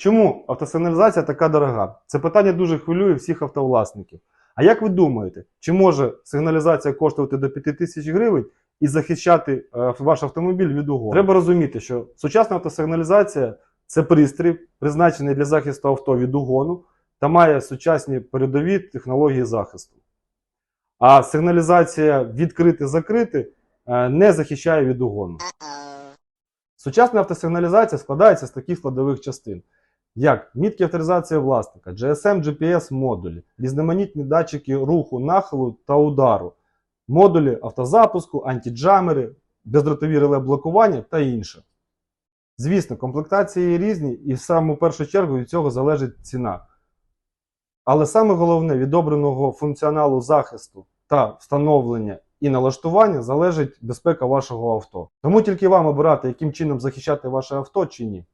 Чому автосигналізація така дорога? Це питання дуже хвилює всіх автовласників. А як ви думаєте, чи може сигналізація коштувати до 5 тисяч гривень і захищати е, ваш автомобіль від угон? Треба розуміти, що сучасна автосигналізація це пристрій, призначений для захисту авто від угону та має сучасні передові технології захисту. А сигналізація відкрити-закрити е, не захищає від угону. Сучасна автосигналізація складається з таких складових частин, як мітки авторизації власника, GSM, GPS модулі, різноманітні датчики руху, нахилу та удару, модулі автозапуску, антиджамери, бездротові реле блокування та інше. Звісно, комплектації різні, і в саму першу чергу від цього залежить ціна. Але саме головне від обраного функціоналу захисту та встановлення і налаштування залежить безпека вашого авто. Тому тільки вам обирати, яким чином захищати ваше авто чи ні.